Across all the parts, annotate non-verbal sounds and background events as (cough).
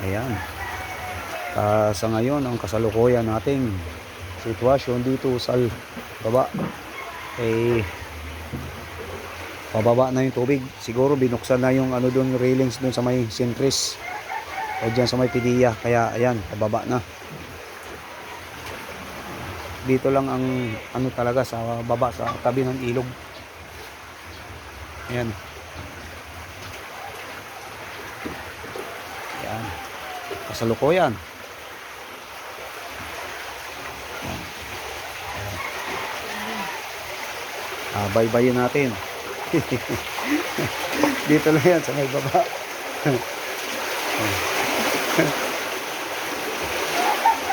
Ayan. Ah, sa ngayon, ang kasalukuyan nating sitwasyon dito sa baba eh pababa na yung tubig. Siguro binuksan na yung ano doon railings doon sa may Sintris o dyan sa may Pidia. Kaya ayan, pababa na. Dito lang ang ano talaga sa baba sa tabi ng ilog. Ayan. Kasalukuyan. Ah, baybayin natin. (laughs) Dito lang yan sa may baba. (laughs)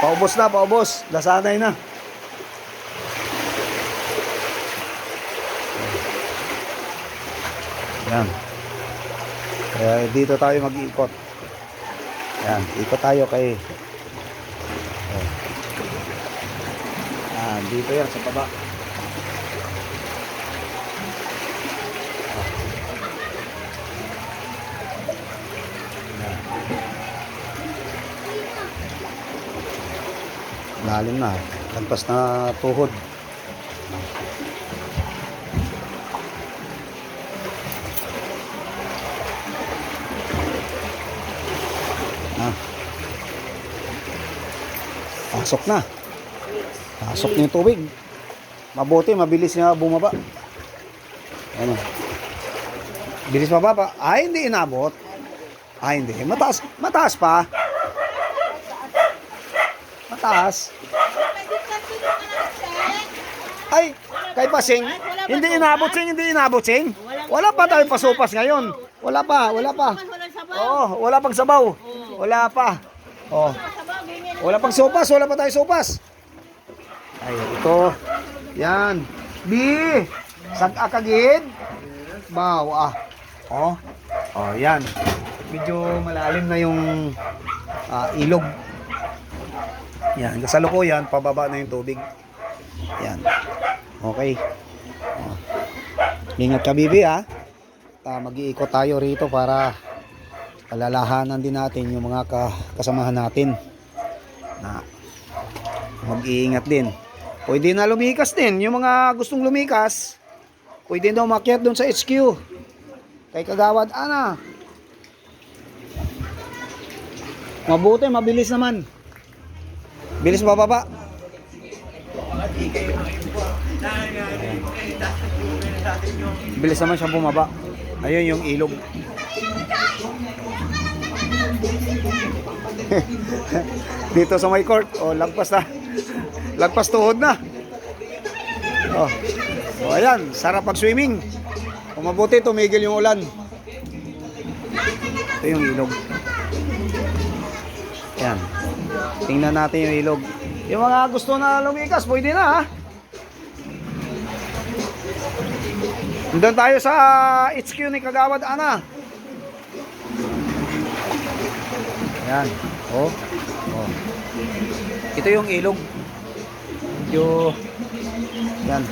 paubos na, paubos. Nasanay na. Yan. Kaya dito tayo mag-iikot. Yan, ikot tayo kay oh. Ah, dito yan sa baba. Lalim na. Lagpas na tuhod. Pasok na. Pasok na yung tubig. Mabuti, mabilis na bumaba. Ano? Bilis mababa. Ay, hindi inabot. Ay, hindi. Mataas, mataas pa. Mataas. Ay, kay Pasing, hindi inabot sing, hindi inabot sing. Wala pa tayo pasupas ngayon. Wala pa, wala pa. Oo, wala pang sabaw. Wala pa. Oh, wala pang sopas, wala pa tayo sopas. Ay, ito. Yan. B. Sag akagid. Baw ah. Oh. Oh, yan. Medyo malalim na yung ah, ilog. Yan, kasalukuyan, pababa na yung tubig. Yan. Okay. Oh. Ingat ka, Bibi, ha? Ah, mag-iikot tayo rito para alalahanan din natin yung mga ka- kasamahan natin na mag-iingat din. Pwede na lumikas din. Yung mga gustong lumikas, pwede na umakyat doon sa HQ. Kay Kagawad Ana. Mabuti, mabilis naman. Bilis bababa. Bilis naman siya bumaba. Ayun yung ilog. (laughs) Dito sa may court, oh, lagpas na. Lagpas tuhod na. Oh. Oh, ayan, sarap pag swimming. Kung mabuti, tumigil yung ulan. Ito yung ilog. Ayan. Tingnan natin yung ilog. Yung mga gusto na lumikas, pwede na ha. Doon tayo sa HQ ni Kagawad Ana. Ayan. Oh. Oh. Ito yung ilog. Yung Yan.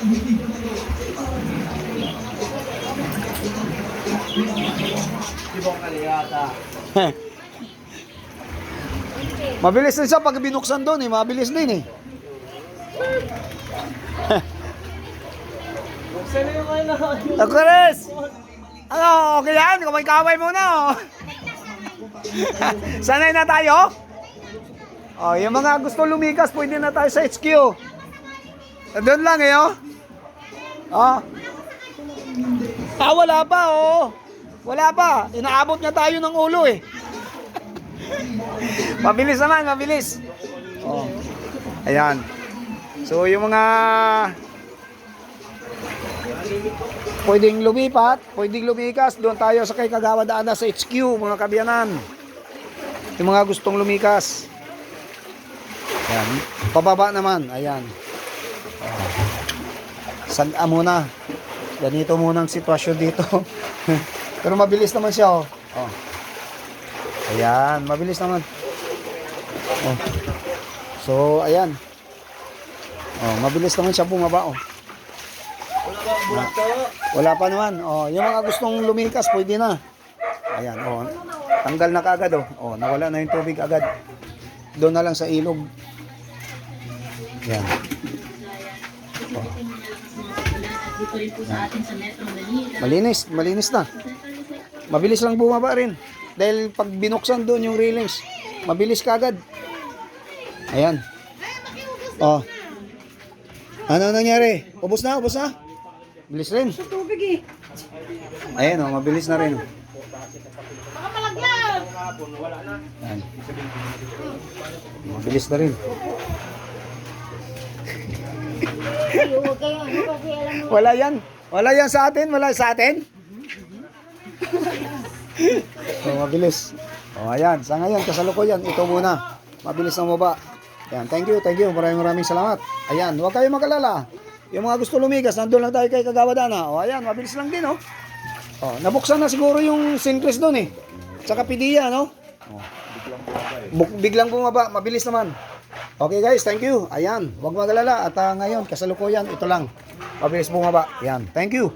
(laughs) Mabilis din siya pag binuksan doon eh. Mabilis din eh. Ako Chris! Ano, okay yan? Kamay-kamay muna oh. (laughs) Sanay na tayo? Oh, yung mga gusto lumikas, pwede na tayo sa HQ. Doon lang eh oh. Oh. Ah, wala pa oh. Wala pa. Inaabot na tayo ng ulo eh. (laughs) mabilis naman, mabilis. Oh. Ayan. So yung mga pwedeng lumipat, pwedeng lumikas, doon tayo sa kay Kagawa Daana sa HQ, mga kabyanan. Yung mga gustong lumikas. Ayan. Pababa naman. Ayan. Saga muna. Ganito muna ang sitwasyon dito. (laughs) Pero mabilis naman siya, oh. oh. Ayan, mabilis naman. Oh. So, ayan. Oh, mabilis naman siya bumaba, oh. Wala pa naman. Oh, yung mga gustong lumikas, pwede na. Ayan, oh. Tanggal na kaagad oh. Oh, nawala na yung tubig agad. Doon na lang sa ilog. Yan. Manila. Malinis, malinis na. Mabilis lang bumaba rin. Dahil pag binuksan doon yung railings, mabilis kaagad. Ayan. Oh. Ano nangyari? Ubus na, ubus na. Bilis rin. Sa tubig eh. Ayan oh, mabilis na rin. Baka malaglag. Ayan. Mabilis na rin. Mo. Wala yan. Wala yan sa atin. Wala sa atin. so, mabilis. O, ayan. Sa ngayon, kasalukuyan. Ito muna. Mabilis na baba. Ayan. Thank you. Thank you. Maraming maraming salamat. Ayan. Huwag kayo magalala. Yung mga gusto lumigas, nandun lang tayo kay Kagawadana. O, ayan. Mabilis lang din, oh. O, nabuksan na siguro yung Sinclair doon, eh. Sa Kapidia, no? O. Buk- biglang bumaba. Mabilis naman. Okay guys, thank you. Ayan, huwag magalala. At ah, ngayon, kasalukuyan, ito lang. Mabilis bumaba. Ayan, thank you.